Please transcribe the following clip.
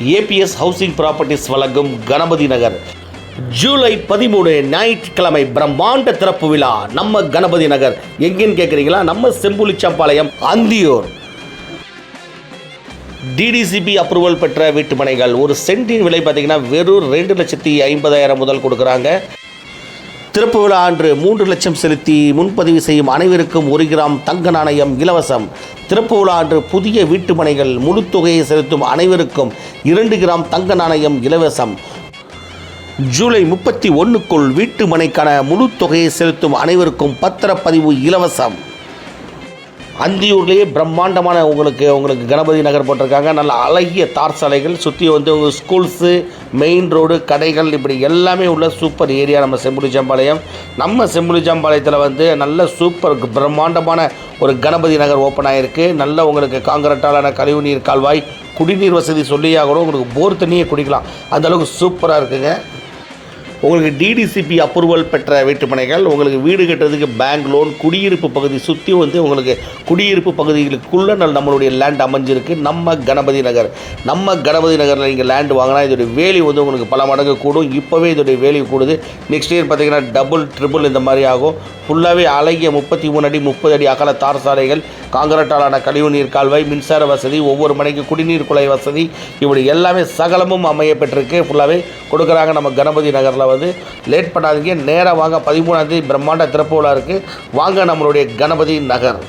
ABS housing properties வழங்கும் கணபதி நகர். ஜூலை பதிமூணு ஞாயிற்றுக்கிழமை பிரம்மாண்ட திறப்பு விழா. நம்ம கணபதி நகர். எங்கேன்னு கேட்குறீங்களா நம்ம செம்புலிச்சம்பாளையம் அந்தியூர். டிடிசிபி அப்ரூவல் பெற்ற வீட்டுமனைகள். ஒரு சென்டின் விலை பார்த்தீங்கன்னா வெறும் ரெண்டு லட்சத்தி ஐம்பதாயிரம் முதல் கொடுக்குறாங்க. திறப்பு விழா அன்று மூன்று லட்சம் செலுத்தி முன்பதிவு செய்யும் அனைவருக்கும் ஒரு கிராம் தங்க நாணயம் இலவசம். திறப்பு விழா அன்று புதிய வீட்டுமனைகள் முழு தொகையை செலுத்தும் அனைவருக்கும் இரண்டு கிராம் தங்க நாணயம் இலவசம். ஜூலை முப்பத்தி ஒன்றுக்குள் வீட்டு மனைக்கான முழு தொகையை செலுத்தும் அனைவருக்கும் பத்திரப்பதிவு இலவசம். அந்தியூர்லேயே பிரம்மாண்டமான உங்களுக்கு உங்களுக்கு கணபதி நகர் போட்டிருக்காங்க. நல்ல அழகிய தார் சாலைகள் சுற்றி வந்து உங்கள் ஸ்கூல்ஸு மெயின் ரோடு கடைகள் இப்படி எல்லாமே உள்ள சூப்பர் ஏரியா நம்ம செம்புலிஜாம்பாளையம் நம்ம செம்புலிஜாம்பாளையத்தில் வந்து நல்ல சூப்பர் பிரம்மாண்டமான ஒரு கணபதி நகர் ஓப்பன் ஆகிருக்கு நல்ல உங்களுக்கு காங்கிரட்டாலான கழிவுநீர் கால்வாய் குடிநீர் வசதி சொல்லியாகணும் உங்களுக்கு போர் தண்ணியே குடிக்கலாம். அந்த அளவுக்கு சூப்பராக இருக்குங்க. உங்களுக்கு டிடிசிபி அப்ரூவல் பெற்ற வீட்டுமனைகள் உங்களுக்கு வீடு கட்டுறதுக்கு பேங்க் லோன் குடியிருப்பு பகுதி சுற்றி வந்து உங்களுக்கு குடியிருப்பு பகுதிகளுக்குள்ளே நல் நம்மளுடைய லேண்ட் அமைஞ்சிருக்கு. நம்ம கணபதி நகர். நம்ம கணபதி நகரில் நீங்கள் லேண்ட் வாங்கினா இதோடைய வேல்யூ வந்து உங்களுக்கு பல மடங்கு கூடும். இப்போவே இதோடைய வேல்யூ கூடுது. நெக்ஸ்ட் இயர் பார்த்தீங்கன்னா டபுள் ட்ரிபிள் இந்த மாதிரி ஆகும். ஃபுல்லாகவே அழகிய முப்பத்தி மூணு அடி முப்பது அடி அகல தார் சாலைகள். காங்கிரட்டாலான கழிவுநீர் கால்வாய் மின்சார வசதி ஒவ்வொரு மனைக்கு குடிநீர் குழாய் வசதி இப்படி எல்லாமே சகலமும் அமைய பெற்றிருக்கு. ஃபுல்லாகவே கொடுக்குறாங்க நம்ம கணபதி நகரில் வந்து. லேட் பண்ணாதீங்க. நேராக வாங்க. பதிமூணாந்தேதி பிரம்மாண்ட திறப்பு விழா இருக்குது வாங்க நம்மளுடைய கணபதி நகர்.